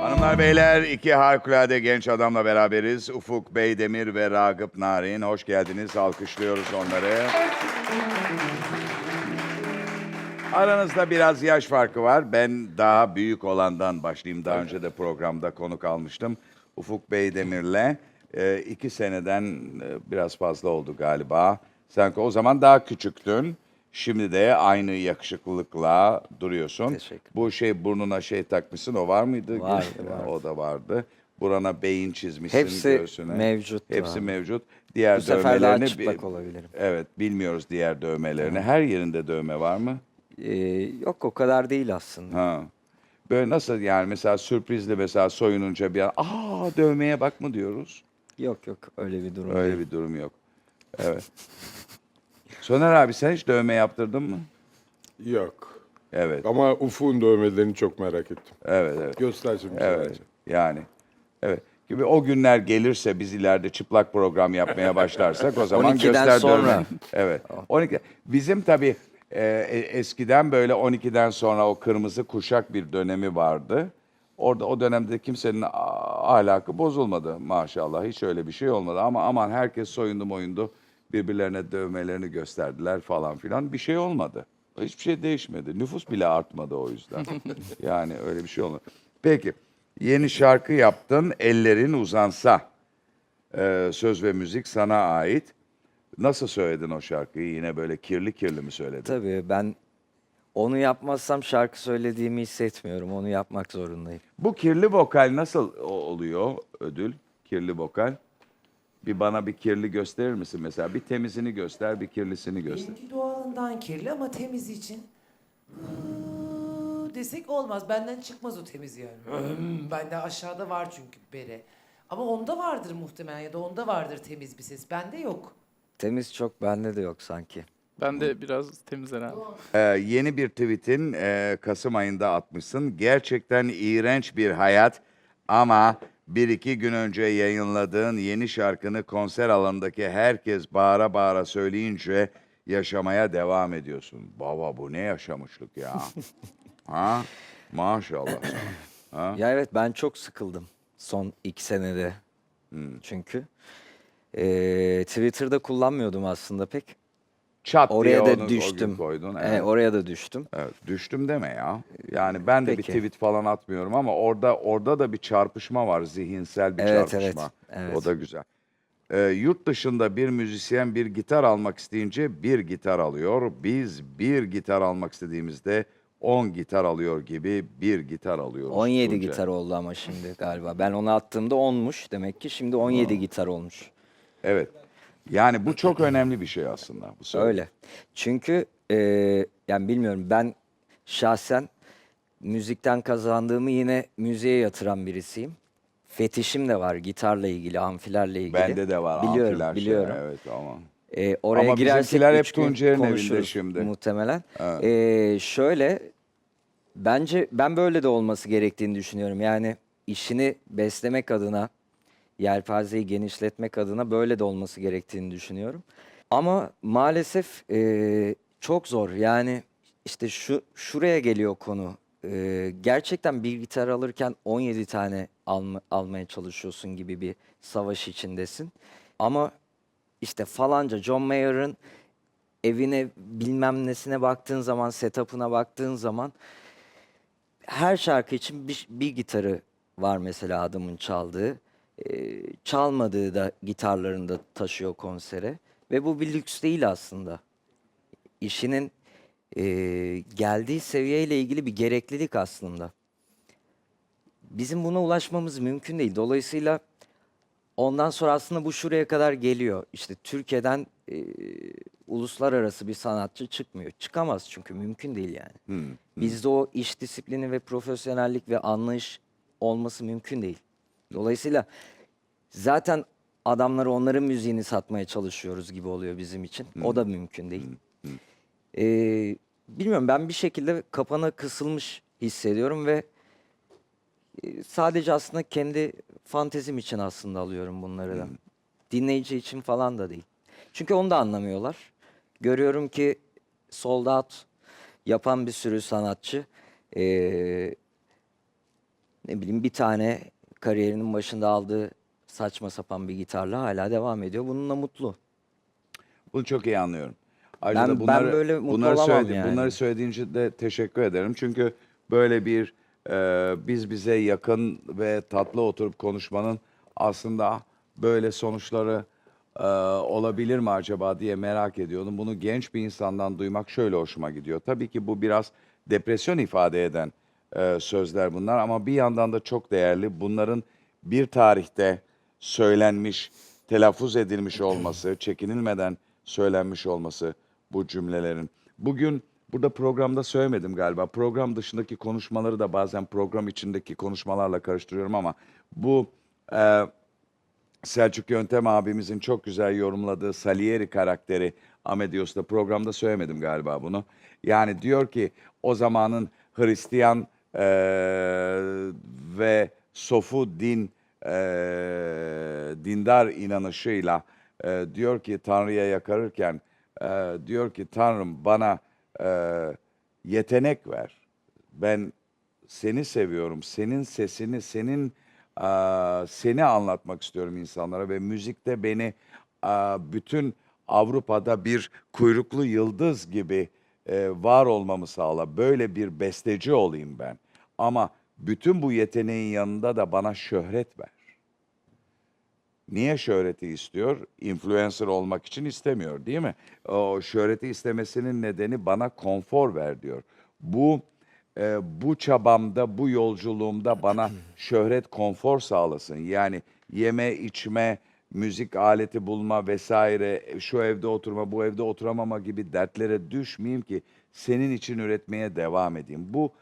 Hanımlar beyler iki harikulade genç adamla beraberiz. Ufuk Beydemir ve Ragıp Narin. Hoş geldiniz. Alkışlıyoruz onları. Aranızda biraz yaş farkı var. Ben daha büyük olandan başlayayım. Daha önce de programda konuk almıştım. Ufuk Beydemir'le e, iki seneden e, biraz fazla oldu galiba. Sen o zaman daha küçüktün. Şimdi de aynı yakışıklılıkla duruyorsun. Teşekkür. Bu şey burnuna şey takmışsın o var mıydı? Vardı, Ya, vardı. O da vardı. Burana beyin çizmişsin Hepsi göğsüne. mevcut Hepsi abi. mevcut. Diğer Bu sefer daha bi- çıplak olabilirim. Evet bilmiyoruz diğer dövmelerini. Her yerinde dövme var mı? Ee, yok o kadar değil aslında. Ha. Böyle nasıl yani mesela sürprizli mesela soyununca bir an aa dövmeye bak mı diyoruz. Yok yok öyle bir durum Öyle bir durum yok. Evet. Soner abi sen hiç dövme yaptırdın mı? Yok. Evet. Ama Ufuk'un dövmelerini çok merak ettim. Evet evet. Göster şimdi Evet. sadece. Yani. Evet. Gibi o günler gelirse biz ileride çıplak program yapmaya başlarsak o zaman 12'den göster sonra. dövme. Evet. 12. Bizim tabii e, e, eskiden böyle 12'den sonra o kırmızı kuşak bir dönemi vardı. Orada o dönemde kimsenin a- ahlakı bozulmadı maşallah. Hiç öyle bir şey olmadı ama aman herkes soyundu moyundu. Birbirlerine dövmelerini gösterdiler falan filan. Bir şey olmadı. Hiçbir şey değişmedi. Nüfus bile artmadı o yüzden. yani öyle bir şey olmadı. Peki. Yeni şarkı yaptın. Ellerin uzansa. Ee, söz ve müzik sana ait. Nasıl söyledin o şarkıyı? Yine böyle kirli kirli mi söyledin? Tabii ben onu yapmazsam şarkı söylediğimi hissetmiyorum. Onu yapmak zorundayım. Bu kirli vokal nasıl o- oluyor ödül? Kirli vokal. Bir bana bir kirli gösterir misin mesela? Bir temizini göster, bir kirlisini göster. Benimki doğalından kirli ama temiz için desek olmaz. Benden çıkmaz o temiz yani. Hmm, Bende aşağıda var çünkü bere. Ama onda vardır muhtemelen ya da onda vardır temiz bir ses. Bende yok. Temiz çok bende de yok sanki. Ben de biraz temizler abi. Ee, yeni bir tweetin e, Kasım ayında atmışsın. Gerçekten iğrenç bir hayat ama bir iki gün önce yayınladığın yeni şarkını konser alanındaki herkes bağıra bağıra söyleyince yaşamaya devam ediyorsun. Baba bu ne yaşamışlık ya. ha? Maşallah sana. Ha? Ya evet ben çok sıkıldım son iki senede. Hmm. Çünkü Ee, Twitter'da kullanmıyordum aslında pek. Çat diye Oraya onu da o gün düştüm. koydun. Evet, Evet. oraya da düştüm. Evet, düştüm deme ya. Yani ben de bir Peki. tweet falan atmıyorum ama orada orada da bir çarpışma var, zihinsel bir Evet, çarpışma. evet, evet. O da güzel. Ee, yurt dışında bir müzisyen bir gitar almak isteyince bir gitar alıyor. Biz bir gitar almak istediğimizde 10 gitar alıyor gibi bir gitar alıyoruz. 17 Tuncay. gitar oldu ama şimdi galiba. Ben onu attığımda 10'muş demek ki şimdi 17 gitar olmuş. Evet. Yani bu çok önemli bir şey aslında. Bu. Öyle. Çünkü e, yani bilmiyorum ben şahsen müzikten kazandığımı yine müziğe yatıran birisiyim. Fetişim de var gitarla ilgili, amfilerle ilgili. Bende de var. Biliyorum, amfiler şey, biliyorum. evet ama. E, oraya Ama girersek hep Tuncer'in evinde şimdi. Muhtemelen. Evet. E, şöyle, bence ben böyle de olması gerektiğini düşünüyorum. Yani işini beslemek adına, yelpazeyi genişletmek adına böyle de olması gerektiğini düşünüyorum. Ama maalesef e, çok zor. Yani işte şu şuraya geliyor konu. E, gerçekten bir gitar alırken 17 tane alma- almaya çalışıyorsun gibi bir savaş içindesin. Ama işte falanca John Mayer'ın evine bilmem nesine baktığın zaman, setup'ına baktığın zaman her şarkı için bir, bir gitarı var mesela adamın çaldığı. Ee, çalmadığı da gitarlarını da taşıyor konsere. Ve bu bir lüks değil aslında. İşinin e, geldiği seviyeyle ilgili bir gereklilik aslında. Bizim buna ulaşmamız mümkün değil. Dolayısıyla ondan sonra aslında bu şuraya kadar geliyor. İşte Türkiye'den e, uluslararası bir sanatçı çıkmıyor. Çıkamaz çünkü mümkün değil yani. Hmm. Bizde o iş disiplini ve profesyonellik ve anlayış olması mümkün değil. Dolayısıyla zaten adamları onların müziğini satmaya çalışıyoruz gibi oluyor bizim için. O da mümkün değil. Ee, bilmiyorum ben bir şekilde kapana kısılmış hissediyorum ve e, sadece aslında kendi fantezim için aslında alıyorum bunları da. Dinleyici için falan da değil. Çünkü onu da anlamıyorlar. Görüyorum ki sold out yapan bir sürü sanatçı. Ee, ne bileyim bir tane kariyerinin başında aldığı saçma sapan bir gitarla hala devam ediyor. Bununla mutlu. Bunu çok iyi anlıyorum. Ayrıca Ben- da ben bunları, böyle mutlu bunları olamam söyledi- yani. Bunları söylediğin için de teşekkür ederim. Çünkü böyle bir e, biz bize yakın ve tatlı oturup konuşmanın aslında böyle sonuçları e, olabilir mi acaba diye merak ediyordum. Bunu genç bir insandan duymak şöyle hoşuma gidiyor. Tabii ki bu biraz depresyon ifade eden e, sözler bunlar ama bir yandan da çok değerli. Bunların bir tarihte söylenmiş, telaffuz edilmiş olması, çekinilmeden söylenmiş olması bu cümlelerin. Bugün burada programda söylemedim galiba. Program dışındaki konuşmaları da bazen program içindeki konuşmalarla karıştırıyorum ama bu e, Selçuk Yöntem abimizin çok güzel yorumladığı Salieri karakteri Amadeus'ta programda söylemedim galiba bunu. Yani diyor ki o zamanın Hristiyan eee, ve sofu din eee, dindar inanışıyla eee, diyor ki Tanrı'ya yakarırken eee, diyor ki Tanrım bana eee, yetenek ver. Ben seni seviyorum. Senin sesini, senin eee, seni anlatmak istiyorum insanlara ve müzikte beni eee, bütün Avrupa'da bir kuyruklu yıldız gibi eee, var olmamı sağla. Böyle bir besteci olayım ben. Ama bütün bu yeteneğin yanında da bana şöhret ver. Niye şöhreti istiyor? Influencer olmak için istemiyor değil mi? O şöhreti istemesinin nedeni bana konfor ver diyor. Bu e, bu çabamda, bu yolculuğumda bana şöhret konfor sağlasın. Yani yeme, içme, müzik aleti bulma vesaire, şu evde oturma, bu evde oturamama gibi dertlere düşmeyeyim ki senin için üretmeye devam edeyim. Bu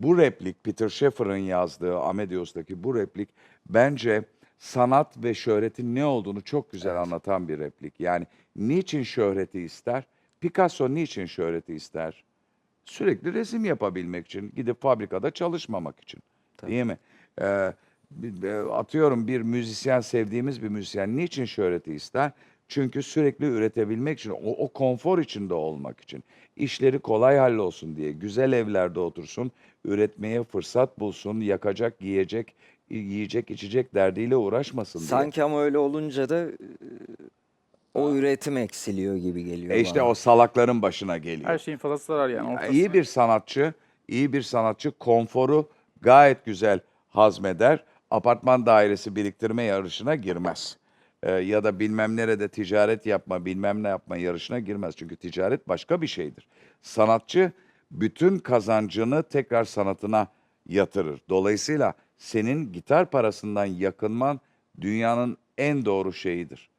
bu replik Peter Shaffer'ın yazdığı Amadeus'taki bu replik bence sanat ve şöhretin ne olduğunu çok güzel anlatan bir replik. Yani niçin şöhreti ister? Picasso niçin şöhreti ister? Sürekli resim yapabilmek için, gidip fabrikada çalışmamak için. Değil mi? Ee, e, atıyorum bir müzisyen, sevdiğimiz bir müzisyen niçin şöhreti ister? Çünkü sürekli üretebilmek için, o, o konfor içinde olmak için. işleri kolay hallolsun diye, güzel evlerde otursun, üretmeye fırsat bulsun, yakacak, giyecek, yiyecek, içecek derdiyle uğraşmasın diye. Sanki ama öyle olunca da e, o üretim eksiliyor gibi geliyor E işte bana. o salakların başına geliyor. Her şeyin fazlası zarar yani. Ya ortası. İyi bir sanatçı, iyi bir sanatçı konforu gayet güzel hazmeder. Apartman dairesi biriktirme yarışına girmez. Ee, ya da bilmem nerede ticaret yapma, bilmem ne yapma yarışına girmez. Çünkü ticaret başka bir şeydir. Sanatçı bütün kazancını tekrar sanatına yatırır. Dolayısıyla senin gitar parasından yakınman dünyanın en doğru şeyidir.